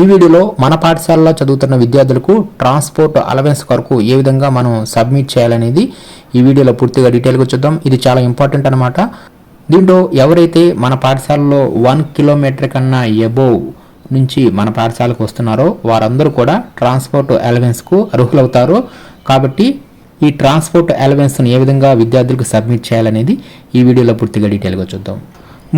ఈ వీడియోలో మన పాఠశాలలో చదువుతున్న విద్యార్థులకు ట్రాన్స్పోర్ట్ అలవెన్స్ కొరకు ఏ విధంగా మనం సబ్మిట్ చేయాలనేది ఈ వీడియోలో పూర్తిగా డీటెయిల్గా చూద్దాం. ఇది చాలా ఇంపార్టెంట్ అనమాట దీంట్లో ఎవరైతే మన పాఠశాలలో వన్ కిలోమీటర్ కన్నా ఎబోవ్ నుంచి మన పాఠశాలకు వస్తున్నారో వారందరూ కూడా ట్రాన్స్పోర్ట్ అలవెన్స్కు అర్హులవుతారు. కాబట్టి ఈ ట్రాన్స్పోర్ట్ అలవెన్స్ను ఏ విధంగా విద్యార్థులకు సబ్మిట్ చేయాలనేది ఈ వీడియోలో పూర్తిగా డీటెయిల్గా చూద్దాం.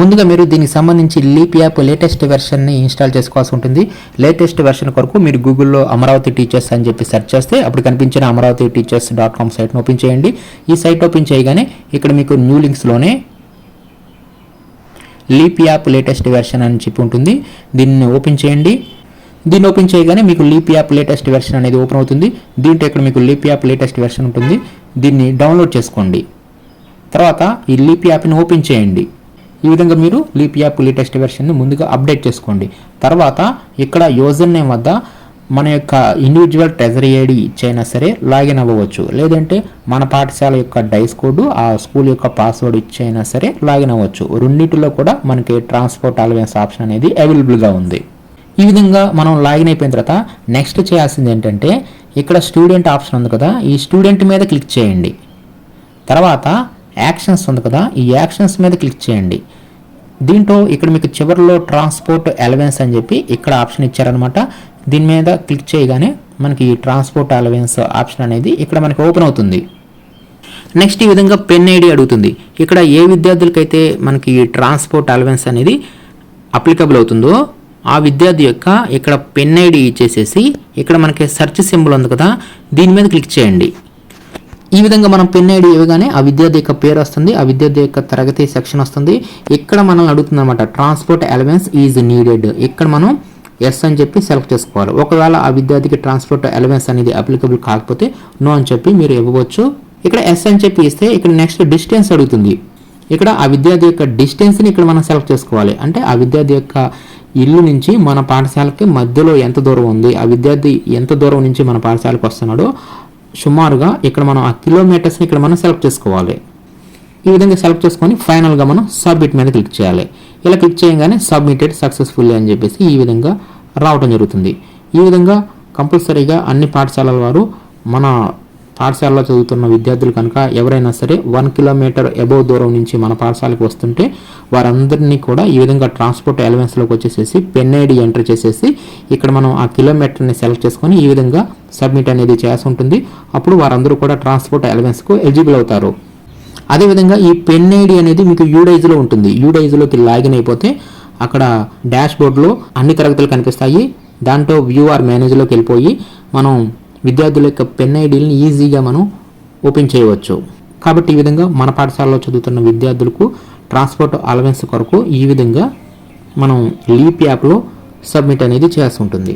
ముందుగా మీరు దీనికి సంబంధించి లీప్ యాప్ లేటెస్ట్ వెర్షన్ని ఇన్స్టాల్ చేసుకోవాల్సి ఉంటుంది. లేటెస్ట్ వెర్షన్ కొరకు మీరు గూగుల్లో అమరావతి టీచర్స్ అని చెప్పి సెర్చ్ చేస్తే అప్పుడు కనిపించిన అమరావతి టీచర్స్ డాట్ కామ్ సైట్ను ఓపెన్ చేయండి. ఈ సైట్ ఓపెన్ చేయగానే ఇక్కడ మీకు న్యూ లింక్స్లోనే లీప్ యాప్ లేటెస్ట్ వెర్షన్ అని చెప్పి ఉంటుంది. దీన్ని ఓపెన్ చేయండి. దీన్ని ఓపెన్ చేయగానే మీకు లీప్ యాప్ లేటెస్ట్ వెర్షన్ అనేది ఓపెన్ అవుతుంది. దీంట్లో ఇక్కడ మీకు లీప్ యాప్ లేటెస్ట్ వెర్షన్ ఉంటుంది. దీన్ని డౌన్లోడ్ చేసుకోండి. తర్వాత ఈ లీప్ యాప్ని ఓపెన్ చేయండి. ఈ విధంగా మీరు లీప్ యాప్ లేటెస్ట్ వెర్షన్ని ముందుగా అప్డేట్ చేసుకోండి. తర్వాత ఇక్కడ యూజర్ నేమ్ వద్ద మన యొక్క ఇండివిజువల్ ట్రెజరీ ఐడి ఇచ్చైనా సరే లాగిన్ అవ్వవచ్చు. లేదంటే మన పాఠశాల యొక్క డైస్ కోడ్ ఆ స్కూల్ యొక్క పాస్వర్డ్ ఇచ్చైనా సరే లాగిన్ అవ్వచ్చు. రెండింటిలో కూడా మనకి ట్రాన్స్పోర్ట్ అలవెన్స్ ఆప్షన్ అనేది అవైలబుల్గా ఉంది. ఈ విధంగా మనం లాగిన్ అయిపోయిన తర్వాత నెక్స్ట్ చేయాల్సింది ఏంటంటే ఇక్కడ స్టూడెంట్ ఆప్షన్ ఉంది కదా ఈ స్టూడెంట్ మీద క్లిక్ చేయండి. తర్వాత యాక్షన్స్ ఉంది కదా ఈ యాక్షన్స్ మీద క్లిక్ చేయండి. దీంట్లో ఇక్కడ మీకు చివరిలో ట్రాన్స్పోర్ట్ అలవెన్స్ అని చెప్పి ఇక్కడ ఆప్షన్ ఇచ్చారనమాట దీని మీద క్లిక్ చేయగానే మనకి ఈ ట్రాన్స్పోర్ట్ అలవెన్స్ ఆప్షన్ అనేది ఇక్కడ మనకి ఓపెన్ అవుతుంది. నెక్స్ట్ ఈ విధంగా పెన్ ఐడి అడుగుతుంది. ఇక్కడ ఏ విద్యార్థులకైతే మనకి ఈ ట్రాన్స్పోర్ట్ అలవెన్స్ అనేది అప్లికబుల్ అవుతుందో ఆ విద్యార్థి యొక్క ఇక్కడ పెన్ ఐడి ఇచ్చేసేసి ఇక్కడ మనకి సెర్చ్ సింబల్ ఉంది కదా దీని మీద క్లిక్ చేయండి. ఈ విధంగా మనం పెన్ ఐడి ఇవ్వగానే ఆ విద్యార్థి యొక్క పేరు వస్తుంది ఆ విద్యార్థి యొక్క తరగతి సెక్షన్ వస్తుంది. ఇక్కడ మనల్ని అడుగుతుంది అనమాట ట్రాన్స్పోర్ట్ అలవెన్స్ ఈజ్ నీడెడ్ ఇక్కడ మనం ఎస్ అని చెప్పి సెలెక్ట్ చేసుకోవాలి. ఒకవేళ ఆ విద్యార్థికి ట్రాన్స్పోర్ట్ అలవెన్స్ అనేది అప్లికబుల్ కాకపోతే నో అని చెప్పి మీరు ఇవ్వవచ్చు. ఇక్కడ ఎస్ అని చెప్పి ఇస్తే ఇక్కడ నెక్స్ట్ డిస్టెన్స్ అడుగుతుంది. ఇక్కడ ఆ విద్యార్థి యొక్క డిస్టెన్స్ని ఇక్కడ మనం సెలెక్ట్ చేసుకోవాలి. అంటే ఆ విద్యార్థి యొక్క ఇల్లు నుంచి మన పాఠశాలకి మధ్యలో ఎంత దూరం ఉంది ఆ విద్యార్థి ఎంత దూరం నుంచి మన పాఠశాలకు వస్తున్నాడో సుమారుగా ఇక్కడ మనం ఆ కిలోమీటర్స్ని ఇక్కడ మనం సెలెక్ట్ చేసుకోవాలి. ఈ విధంగా సెలెక్ట్ చేసుకొని ఫైనల్గా మనం సబ్మిట్ మీద క్లిక్ చేయాలి. ఇలా క్లిక్ చేయగానే సబ్మిటెడ్ సక్సెస్ఫుల్లీ అని చెప్పేసి ఈ విధంగా రావడం జరుగుతుంది. ఈ విధంగా కంపల్సరీగా అన్ని పాఠశాలల వారు మన పాఠశాలలో చదువుతున్న విద్యార్థులు కనుక ఎవరైనా సరే వన్ కిలోమీటర్ అబోవ్ దూరం నుంచి మన పాఠశాలకు వస్తుంటే వారందరినీ కూడా ఈ విధంగా ట్రాన్స్పోర్ట్ ఎలవెన్స్లోకి వచ్చేసేసి పెన్ ఐడి ఎంటర్ చేసేసి ఇక్కడ మనం ఆ కిలోమీటర్ని సెలెక్ట్ చేసుకొని ఈ విధంగా సబ్మిట్ అనేది చేయాల్సి ఉంటుంది. అప్పుడు వారందరూ కూడా ట్రాన్స్పోర్ట్ ఎలవెన్స్కు ఎలిజిబుల్ అవుతారు. అదేవిధంగా ఈ పెన్ ఐడి అనేది మీకు యూడైజ్లో ఉంటుంది. యూడైజ్లోకి లాగిన్ అయిపోతే అక్కడ డాష్ బోర్డ్లో అన్ని తరగతులు కనిపిస్తాయి. దాంట్లో వ్యూఆర్ మేనేజ్లోకి వెళ్ళిపోయి మనం విద్యార్థుల యొక్క పెన్ ఐడీలను ఈజీగా మనం ఓపెన్ చేయవచ్చు. కాబట్టి ఈ విధంగా మన పాఠశాలలో చదువుతున్న విద్యార్థులకు ట్రాన్స్పోర్ట్ అలవెన్స్ కొరకు ఈ విధంగా మనం లీప్ యాప్లో సబ్మిట్ అనేది చేయాల్సి ఉంటుంది.